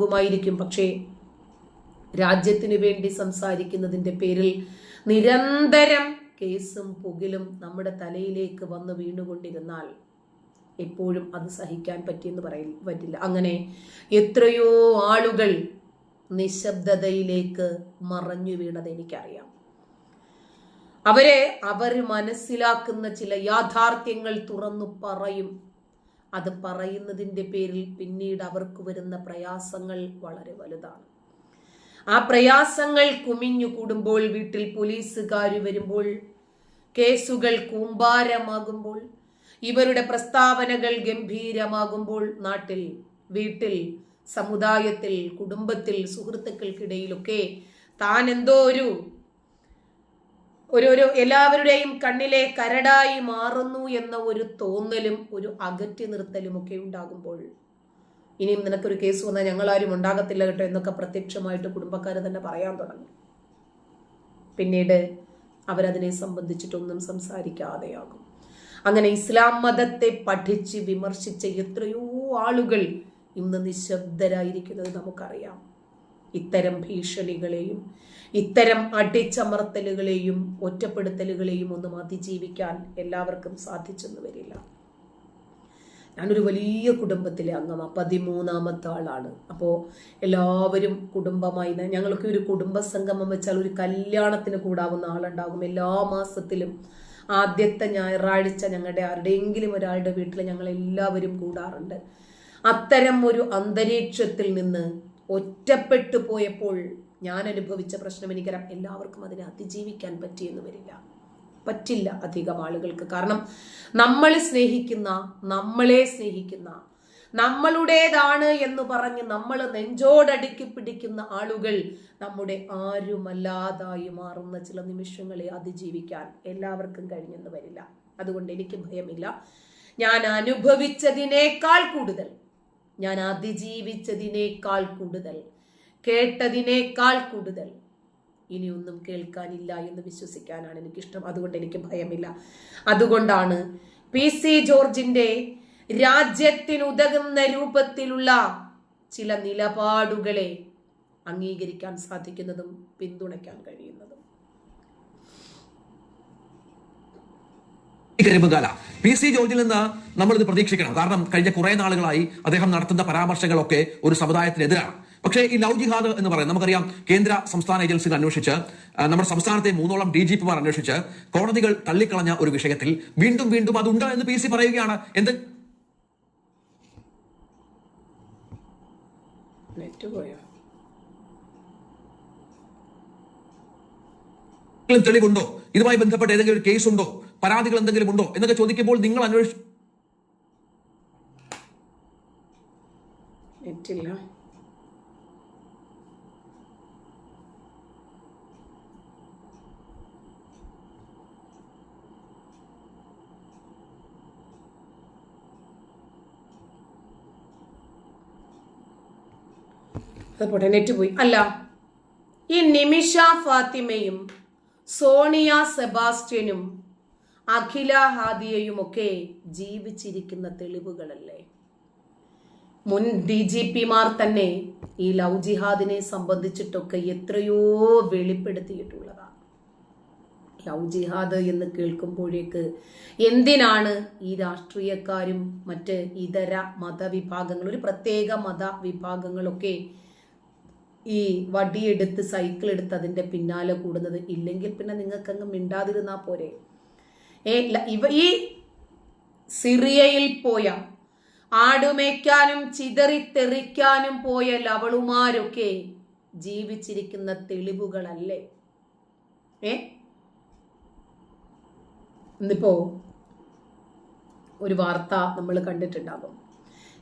ുമായിരിക്കും പക്ഷേ രാജ്യത്തിനു വേണ്ടി സംസാരിക്കുന്നതിന്റെ പേരിൽ നിരന്തരം കേസും പുകിലും നമ്മുടെ തലയിലേക്ക് വന്ന് വീണുകൊണ്ടിരുന്നാൽ എപ്പോഴും അത് സഹിക്കാൻ പറ്റിയെന്ന് പറയ പറ്റില്ല. അങ്ങനെ എത്രയോ ആളുകൾ നിശബ്ദതയിലേക്ക് മറഞ്ഞു വീണത് എനിക്കറിയാം. അവരെ അവർ മനസ്സിലാക്കുന്ന ചില യാഥാർത്ഥ്യങ്ങൾ തുറന്നു പറയും. അത് പറയുന്നതിന്റെ പേരിൽ പിന്നീട് അവർക്ക് വരുന്ന പ്രയാസങ്ങൾ വളരെ വലുതാണ്. ആ പ്രയാസങ്ങൾ കുമിഞ്ഞു കൂടുമ്പോൾ വീട്ടിൽ പോലീസുകാർ വരുമ്പോൾ കേസുകൾ കൂമ്പാരമാകുമ്പോൾ ഇവരുടെ പ്രസ്താവനകൾ ഗംഭീരമാകുമ്പോൾ നാട്ടിൽ വീട്ടിൽ സമുദായത്തിൽ കുടുംബത്തിൽ സുഹൃത്തുക്കൾക്കിടയിലൊക്കെ താൻ എന്തോ ഒരു ഒരു ഒരു എല്ലാവരുടെയും കണ്ണിലെ കരടായി മാറുന്നു എന്ന ഒരു തോന്നലും ഒരു അകറ്റി നിർത്തലും ഒക്കെ ഉണ്ടാകുമ്പോൾ ഇനിയും നിനക്കൊരു കേസ് വന്നാൽ ഞങ്ങളാരും ഉണ്ടാകത്തില്ല കേട്ടോ എന്നൊക്കെ പ്രത്യക്ഷമായിട്ട് കുടുംബക്കാർ തന്നെ പറയാൻ തുടങ്ങി. പിന്നീട് അവരതിനെ സംബന്ധിച്ചിട്ടൊന്നും സംസാരിക്കാതെയാകും. അങ്ങനെ ഇസ്ലാം മതത്തെ പഠിച്ച് വിമർശിച്ച എത്രയോ ആളുകൾ ഇന്ന് നിശബ്ദരായിരിക്കുന്നത് നമുക്കറിയാം. ഇത്തരം ഭീഷണികളെയും ഇത്തരം അടിച്ചമർത്തലുകളെയും ഒറ്റപ്പെടുത്തലുകളെയും ഒന്നും അതിജീവിക്കാൻ എല്ലാവർക്കും സാധിച്ചെന്ന് വരില്ല. ഞാനൊരു വലിയ കുടുംബത്തിലെ അംഗമാണ് പതിമൂന്നാമത്തെ ആളാണ്. അപ്പോൾ എല്ലാവരും കുടുംബമായി ഞങ്ങൾക്ക് ഒരു കുടുംബ സംഗമം വെച്ചാൽ ഒരു കല്യാണത്തിന് കൂടാവുന്ന ആളുണ്ടാകും. എല്ലാ മാസത്തിലും ആദ്യത്തെ ഞായറാഴ്ച ഞങ്ങളുടെ ആരുടെയെങ്കിലും ഒരാളുടെ വീട്ടിൽ ഞങ്ങൾ എല്ലാവരും കൂടാറുണ്ട്. അത്തരം ഒരു അന്തരീക്ഷത്തിൽ നിന്ന് ഒറ്റപ്പെട്ടു പോയപ്പോൾ ഞാൻ അനുഭവിച്ച പ്രശ്നം എനിക്കറിയാം. എല്ലാവർക്കും അതിനെ അതിജീവിക്കാൻ പറ്റിയെന്ന് വരില്ല. പറ്റില്ല അധികം ആളുകൾക്ക്. കാരണം നമ്മൾ സ്നേഹിക്കുന്ന നമ്മളെ സ്നേഹിക്കുന്ന നമ്മളുടേതാണ് എന്ന് പറഞ്ഞ് നമ്മൾ നെഞ്ചോടടുക്കി പിടിക്കുന്ന ആളുകൾ നമ്മുടെ ആരുമല്ലാതായി മാറുന്ന ചില നിമിഷങ്ങളെ അതിജീവിക്കാൻ എല്ലാവർക്കും കഴിഞ്ഞെന്ന് വരില്ല. അതുകൊണ്ട് എനിക്ക് ഭയമില്ല. ഞാൻ അനുഭവിച്ചതിനേക്കാൾ കൂടുതൽ ഞാൻ അതിജീവിച്ചതിനേക്കാൾ കൂടുതൽ കേട്ടതിനേക്കാൾ കൂടുതൽ. ഇനിയൊന്നും കേൾക്കാനില്ല എന്ന് വിശ്വസിക്കാനാണ് എനിക്കിഷ്ടം. അതുകൊണ്ട് എനിക്ക് ഭയമില്ല. അതുകൊണ്ടാണ് പി സി ജോർജിന്റെ രാജ്യത്തിനുതകുന്ന രൂപത്തിലുള്ള ചില നിലപാടുകളെ അംഗീകരിക്കാൻ സാധിക്കുന്നതും പിന്തുണയ്ക്കാൻ കഴിയുന്നതും ഈ കരിമ്പുകാല പി സി ജോർജിൽ നിന്ന് നമ്മൾ ഇത് പ്രതീക്ഷിക്കണം. കാരണം കഴിഞ്ഞ കുറെ നാളുകളായി അദ്ദേഹം നടത്തുന്ന പരാമർശങ്ങളൊക്കെ ഒരു സമുദായത്തിനെതിരാണ്. പക്ഷേ ഈ ലവ് ജിഹാദ് എന്ന് പറയുന്നത് നമുക്കറിയാം കേന്ദ്ര സംസ്ഥാന ഏജൻസികൾ അന്വേഷിച്ച് നമ്മുടെ സംസ്ഥാനത്തെ മൂന്നോളം ഡി ജി പിമാർ അന്വേഷിച്ച് കോടതികൾ തള്ളിക്കളഞ്ഞ ഒരു വിഷയത്തിൽ വീണ്ടും വീണ്ടും അതുണ്ട് എന്ന് പി സി പറയുകയാണ്. എന്ത്? തെളിവുണ്ടോ? ഇതുമായി ബന്ധപ്പെട്ട് ഏതെങ്കിലും ഒരു കേസ് ഉണ്ടോ പരാതികൾ എന്തെങ്കിലും ഉണ്ടോ എന്നൊക്കെ ചോദിക്കുമ്പോൾ നിങ്ങൾ അന്വേഷിച്ചു അത് പോട്ടെ നെറ്റ് പോയി. അല്ല ഈ നിമിഷ ഫാത്തിമയും സോണിയ സെബാസ്റ്റ്യനും അഖില ഹാദിയയുമൊക്കെ ജീവിച്ചിരിക്കുന്ന തെളിവുകളല്ലേ? മുൻ ഡി ജി പിമാർ തന്നെ ഈ ലവ് ജിഹാദിനെ സംബന്ധിച്ചിട്ടൊക്കെ എത്രയോ വെളിപ്പെടുത്തിയിട്ടുള്ളതാണ് ലവ് ജിഹാദ് എന്ന് കേൾക്കുമ്പോഴേക്ക് എന്തിനാണ് ഈ രാഷ്ട്രീയക്കാരും മറ്റ് ഇതര മതവിഭാഗങ്ങൾ ഒരു പ്രത്യേക മതവിഭാഗങ്ങളൊക്കെ ഈ വടിയെടുത്ത് സൈക്കിൾ എടുത്ത് അതിന്റെ പിന്നാലെ കൂടുന്നത്? ഇല്ലെങ്കിൽ പിന്നെ നിങ്ങൾക്കങ്ങ് മിണ്ടാതിരുന്നാൽ മിണ്ടാതിരുന്നാ പോരെ? ഇവ ഈ സിറിയയിൽ പോയ ആടുമേയ്ക്കാനും ചിതറിത്തെറിക്കാനും പോയ ലവളുമാരൊക്കെ ജീവിച്ചിരിക്കുന്ന തെളിവുകളല്ലേ? ഏ? ഇന്നിപ്പോ ഒരു വാർത്ത നമ്മൾ കണ്ടിട്ടുണ്ടാകും.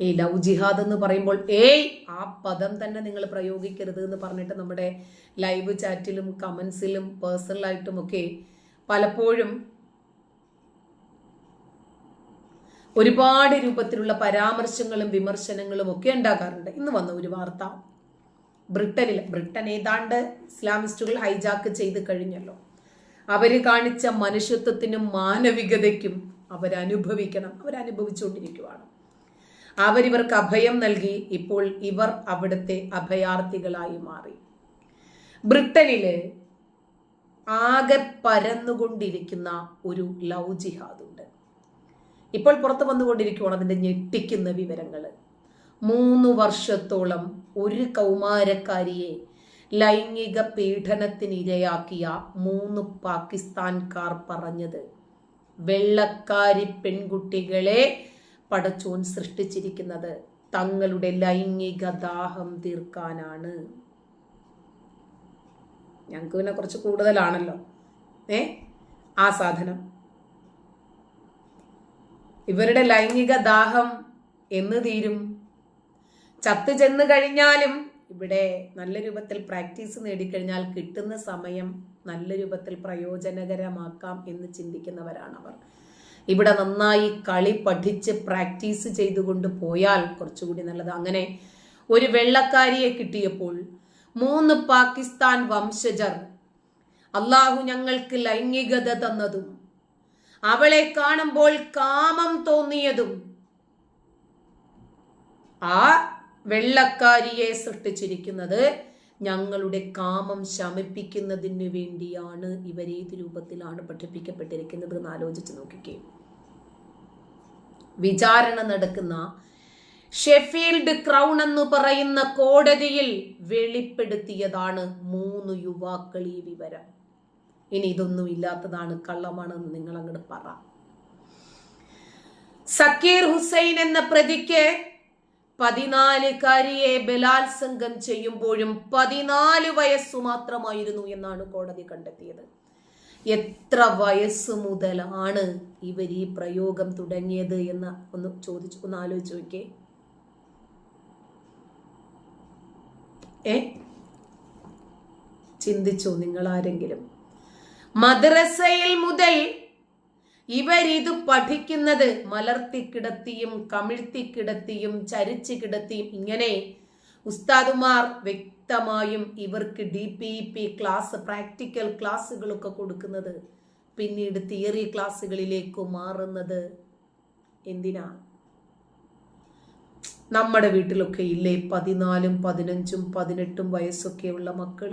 ഈ ലവ് ജിഹാദ് എന്ന് പറയുമ്പോൾ ഏയ് ആ പദം തന്നെ നിങ്ങൾ പ്രയോഗിക്കരുത് എന്ന് പറഞ്ഞിട്ട് നമ്മുടെ ലൈവ് ചാറ്റിലും കമൻസിലും പേഴ്സണലായിട്ടും ഒക്കെ പലപ്പോഴും ഒരുപാട് രൂപത്തിലുള്ള പരാമർശങ്ങളും വിമർശനങ്ങളും ഒക്കെ ഉണ്ടാകാറുണ്ട്. ഇന്ന് വന്ന ഒരു വാർത്ത. ബ്രിട്ടനിൽ ബ്രിട്ടൻ ഏതാണ്ട് ഇസ്ലാമിസ്റ്റുകൾ ഹൈജാക്ക് ചെയ്ത് കഴിഞ്ഞല്ലോ. അവർ കാണിച്ച മനുഷ്യത്വത്തിനും മാനവികതയ്ക്കും അവരനുഭവിക്കണം. അവരനുഭവിച്ചുകൊണ്ടിരിക്കുവാണ്. അവരിവർക്ക് അഭയം നൽകി ഇപ്പോൾ ഇവർ അവിടുത്തെ അഭയാർത്ഥികളായി മാറി. ബ്രിട്ടനിൽ ആകെ പരന്നുകൊണ്ടിരിക്കുന്ന ഒരു ലവ് ജിഹാദ് ഉണ്ട് ഇപ്പോൾ പുറത്തു വന്നുകൊണ്ടിരിക്കുകയാണ് അതിന്റെ ഞെട്ടിക്കുന്ന വിവരങ്ങൾ. മൂന്ന് വർഷത്തോളം ഒരു കൗമാരക്കാരിയെ ലൈംഗിക പീഡനത്തിനിരയാക്കിയ മൂന്ന് പാകിസ്ഥാൻകാർ പറഞ്ഞത് വെള്ളക്കാരി പെൺകുട്ടികളെ പടച്ചോൻ സൃഷ്ടിച്ചിരിക്കുന്നത് തങ്ങളുടെ ലൈംഗിക ദാഹം തീർക്കാനാണ്. ഞങ്ങൾക്ക് പിന്നെ കുറച്ച് കൂടുതലാണല്ലോ. ഏ? ആ സാധനം. ഇവരുടെ ലൈംഗിക ദാഹം എന്ന് തീരും. ചത്തു ചെന്ന് കഴിഞ്ഞാലും ഇവിടെ നല്ല രൂപത്തിൽ പ്രാക്ടീസ് നേടിക്കഴിഞ്ഞാൽ കിട്ടുന്ന സമയം നല്ല രൂപത്തിൽ പ്രയോജനകരമാക്കാം എന്ന് ചിന്തിക്കുന്നവരാണ് അവർ ഇവിടെ നന്നായി കളി പഠിച്ച് പ്രാക്ടീസ് ചെയ്തുകൊണ്ട് പോയാൽ കുറച്ചുകൂടി നല്ലത്. അങ്ങനെ ഒരു വെള്ളക്കാരിയെ കിട്ടിയപ്പോൾ മൂന്ന് പാകിസ്ഥാൻ വംശജർ അള്ളാഹു ഞങ്ങൾക്ക് ലൈംഗികത തന്നതും അവളെ കാണുമ്പോൾ കാമം തോന്നിയതും ആ വെള്ളക്കാരിയെ സൃഷ്ടിച്ചിരിക്കുന്നത് ഞങ്ങളുടെ കാമം ശമിപ്പിക്കുന്നതിന് വേണ്ടിയാണ്. ഇവരേത് രൂപത്തിലാണ് പഠിപ്പിക്കപ്പെട്ടിരിക്കുന്നത് എന്ന് ആലോചിച്ച് നോക്കിക്കേ. വിചാരണ നടക്കുന്ന ഷെഫീൽഡ് ക്രൗൺ എന്ന് പറയുന്ന കോടതിയിൽ വെളിപ്പെടുത്തിയതാണ് മൂന്ന് യുവാക്കൾ ഈ വിവരം. ഇനി ഇതൊന്നും ഇല്ലാത്തതാണ് കള്ളമാണെന്ന് നിങ്ങൾ അങ്ങോട്ട് പറ. സക്കീർ ഹുസൈൻ എന്ന പ്രതിക്ക് പതിനാലുകാരിയെ ബലാത്സംഗം ചെയ്യുമ്പോഴും പതിനാല് വയസ്സു മാത്രമായിരുന്നു എന്നാണ് കോടതി കണ്ടെത്തിയത്. എത്ര വയസ്സ് മുതലാണ് ഇവർ ഈ പ്രയോഗം തുടങ്ങിയത് എന്ന് ഒന്ന് ചോദിച്ചു ഒന്ന് ആലോചിച്ച് നോക്കേ ഏ? ചിന്തിച്ചോ നിങ്ങൾ ആരെങ്കിലും മദ്രസയിൽ മുതൽ ഇവരിത് പഠിക്കുന്നത് മലർത്തി കിടത്തിയും കമിഴ്ത്തി കിടത്തിയും ചരിച്ചു കിടത്തിയും. ഇങ്ങനെ ഉസ്താദുമാർ വ്യക്തമായും ഇവർക്ക് D P P class practical ക്ലാസ്സുകളൊക്കെ കൊടുക്കുന്നത് പിന്നീട് തിയറി ക്ലാസ്സുകളിലേക്ക് മാറുന്നത് എന്തിനാ നമ്മുടെ വീട്ടിലൊക്കെ ഇല്ലേ? പതിനാലും പതിനഞ്ചും പതിനെട്ടും വയസ്സൊക്കെയുള്ള മക്കൾ?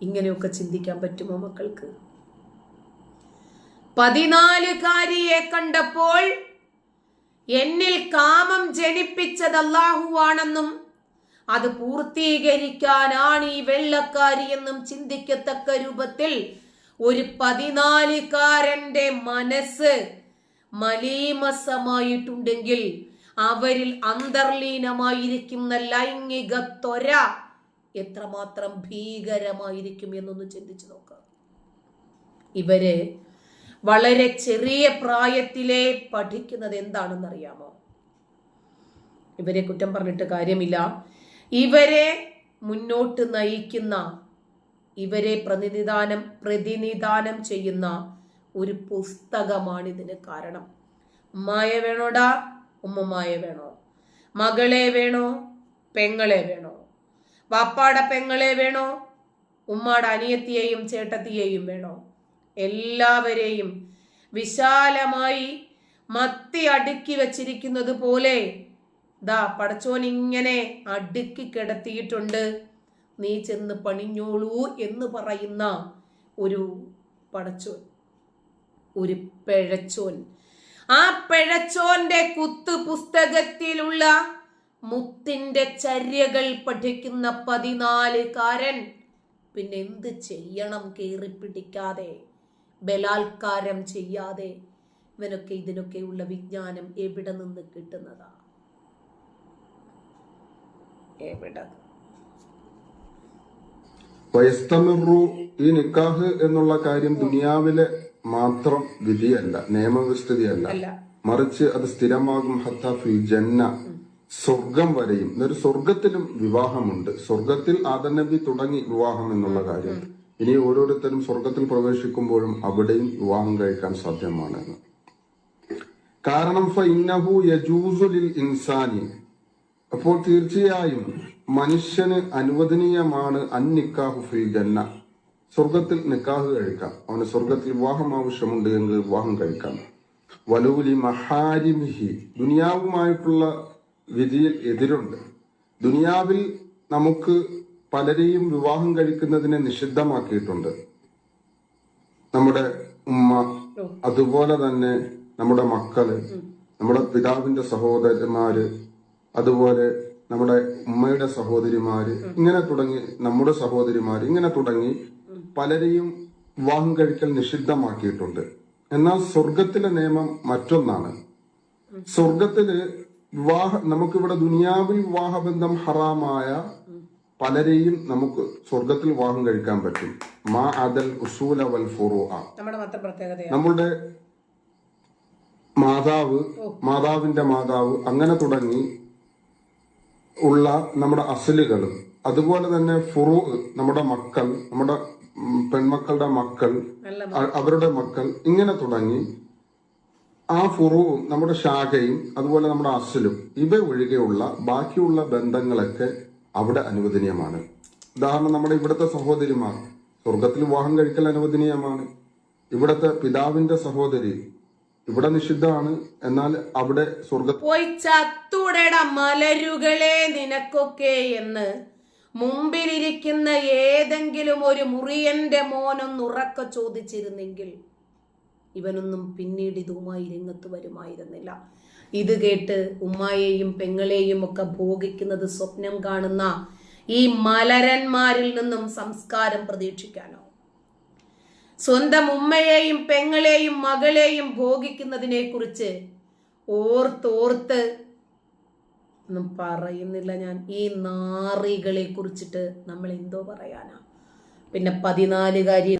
ഇങ്ങനെയൊക്കെ ചിന്തിക്കാൻ പറ്റുമോ മക്കൾക്ക്? പതിനാലുകാരിയെ കണ്ടപ്പോൾ എന്നിൽ കാമം ജനിപ്പിച്ചത് അള്ളാഹുവാണെന്നും അത് പൂർത്തീകരിക്കാനാണ് ഈ വെള്ളക്കാരി എന്നും ചിന്തിക്കത്തക്ക രൂപത്തിൽ ഒരു പതിനാലുകാരന്റെ മനസ്സ് മലീമസമായിട്ടുണ്ടെങ്കിൽ അവരിൽ അന്തർലീനമായിരിക്കുന്ന ലൈംഗിക ത്വര. എത്രമാത്രം ഭീകരമായിരിക്കും എന്നൊന്ന് ചിന്തിച്ചു നോക്കുക ഇവർ വളരെ ചെറിയ പ്രായത്തിലെ പഠിക്കുന്നത് എന്താണെന്നറിയാമോ? ഇവരെ കുറ്റം പറഞ്ഞിട്ട് കാര്യമില്ല. ഇവരെ മുന്നോട്ട് നയിക്കുന്ന ഇവരെ പ്രതിനിധാനം പ്രതിനിധാനം ചെയ്യുന്ന ഒരു പുസ്തകമാണ് ഇതിന് കാരണം. ഉമ്മായ വേണോടാ? ഉമ്മമായ വേണോ? മകളെ വേണോ? പെങ്ങളെ വേണോ? വാപ്പാടെ പെങ്ങളെ വേണോ? ഉമ്മാട അനിയത്തിയെയും ചേട്ടത്തിയെയും വേണോ? എല്ലാവരെയും വിശാലമായി മത്തി അടുക്കി വച്ചിരിക്കുന്നത് പോലെ ദാ പടച്ചോൻ ഇങ്ങനെ അടുക്കി കിടത്തിയിട്ടുണ്ട്. നീ ചെന്ന് പണിഞ്ഞോളൂ എന്ന് പറയുന്ന ഒരു പടച്ചോൻ ഒരു പിഴച്ചോൻ. ആ പിഴച്ചോന്റെ കുത്തു പുസ്തകത്തിലുള്ള മുത്തിന്റെ ചര്യകൾ പഠിക്കുന്ന പതിനാലുകാരൻ. പിന്നെ എന്ത് ചെയ്യണം കയറി പിടിക്കാതെ ബലാത്കാരം ചെയ്യാതെ? ഇവനൊക്കെ ഇതിനൊക്കെയുള്ള വിജ്ഞാനം എവിടെ നിന്ന് കിട്ടുന്നതാ? എവിടെ? ഈ നിക്കാഹ് എന്നുള്ള കാര്യം ദുനിയാവിലെ മാത്രം വിധിയല്ല നിയമവിസ്തൃതിയല്ല മറിച്ച് അത് സ്ഥിരമാകും ഹത്ത ഫിൽ ജന്ന. സ്വർഗം വരെയും. എന്നൊരു സ്വർഗത്തിലും വിവാഹമുണ്ട്. സ്വർഗത്തിൽ ആദനബി തുടങ്ങി വിവാഹം എന്നുള്ള കാര്യം. ഇനി ഓരോരുത്തരും സ്വർഗത്തിൽ പ്രവേശിക്കുമ്പോഴും അവിടെയും വിവാഹം കഴിക്കാൻ സാധ്യമാണ് കാരണം ഫ ഇൻസാനി. അപ്പോൾ തീർച്ചയായും മനുഷ്യന് അനുവദനീയമാണ് അന്നിക്കാഹു ഫിൽ ജന്ന. സ്വർഗത്തിൽ നിക്കാഹ് കഴിക്കാം. അവന് സ്വർഗത്തിൽ വിവാഹം ആവശ്യമുണ്ട് എങ്കിൽ വിവാഹം കഴിക്കാം. വലൂലി മഹാരിമിഹി. ദുനിയാവുമായിട്ടുള്ള വിധിയിൽ എതിരുണ്ട്. ദുനിയാവിൽ നമുക്ക് പലരെയും വിവാഹം കഴിക്കുന്നതിനെ നിഷിദ്ധമാക്കിയിട്ടുണ്ട്. നമ്മുടെ ഉമ്മ അതുപോലെ തന്നെ നമ്മുടെ മക്കൾ നമ്മുടെ പിതാവിന്റെ സഹോദരന്മാര് അതുപോലെ നമ്മുടെ ഉമ്മയുടെ സഹോദരിമാര് ഇങ്ങനെ തുടങ്ങി നമ്മുടെ സഹോദരിമാര് ഇങ്ങനെ തുടങ്ങി പലരെയും വിവാഹം കഴിക്കൽ നിഷിദ്ധമാക്കിയിട്ടുണ്ട്. എന്നാൽ സ്വർഗത്തിലെ നിയമം മറ്റൊന്നാണ്. സ്വർഗത്തിൽ വിവാഹ നമുക്കിവിടെ ദുനിയാവിൽ വിവാഹബന്ധം ഹറാമായ പലരെയും നമുക്ക് സ്വർഗത്തിൽ വിവാഹം കഴിക്കാൻ പറ്റും. മാ അദൽ ഉസൂല വൽ ഫുറു നമ്മുടെ മാതാവ് മാതാവിന്റെ മാതാവ് അങ്ങനെ തുടങ്ങി ഉള്ള നമ്മുടെ അസലുകൾ. അതുപോലെ തന്നെ ഫുറു നമ്മുടെ മക്കൾ നമ്മുടെ പെൺമക്കളുടെ മക്കൾ. അവരുടെ മക്കൾ ഇങ്ങനെ തുടങ്ങി ആ ഫുറുവും നമ്മുടെ ശാഖയും അതുപോലെ നമ്മുടെ അസലും ഇവ ഒഴികെയുള്ള ബാക്കിയുള്ള ബന്ധങ്ങളൊക്കെ അവിടെ അനുവദനീയമാണ്. ഉദാഹരണം നമ്മുടെ ഇവിടുത്തെ സഹോദരിമാർ സ്വർഗത്തിൽ വിവാഹം കഴിക്കൽ അനുവദനീയമാണ്. ഇവിടുത്തെ പിതാവിന്റെ സഹോദരി ഇവിടെ നിഷിദ്ധമാണ്. എന്നാൽ അവിടെ സ്വർഗ പോയി ചത്തുടട മലരുകളെ നിനക്കൊക്കെ എന്ന്. മുമ്പിലിരിക്കുന്ന ഏതെങ്കിലും ഒരു മുറിയന്റെ മോനൊന്നുറക്ക ചോദിച്ചിരുന്നെങ്കിൽ ഇവനൊന്നും പിന്നീട് ഇതുമായി രംഗത്ത് വരുമായിരുന്നില്ല. ഇത് കേട്ട് ഉമ്മായെയും പെങ്ങളെയും ഒക്കെ ഭോഗിക്കുന്നത് സ്വപ്നം കാണുന്ന ഈ മലരന്മാരിൽ നിന്നും സംസ്കാരം പ്രതീക്ഷിക്കാനോ? സ്വന്തം ഉമ്മയെയും പെങ്ങളെയും മകളെയും ഭോഗിക്കുന്നതിനെ കുറിച്ച് ഓർത്തോർത്ത് ഒന്നും പറയുന്നില്ല ഞാൻ. ഈ നാറികളെ കുറിച്ചിട്ട് നമ്മൾ എന്തോ പറയാനാ. പിന്നെ പതിനാലുകാരി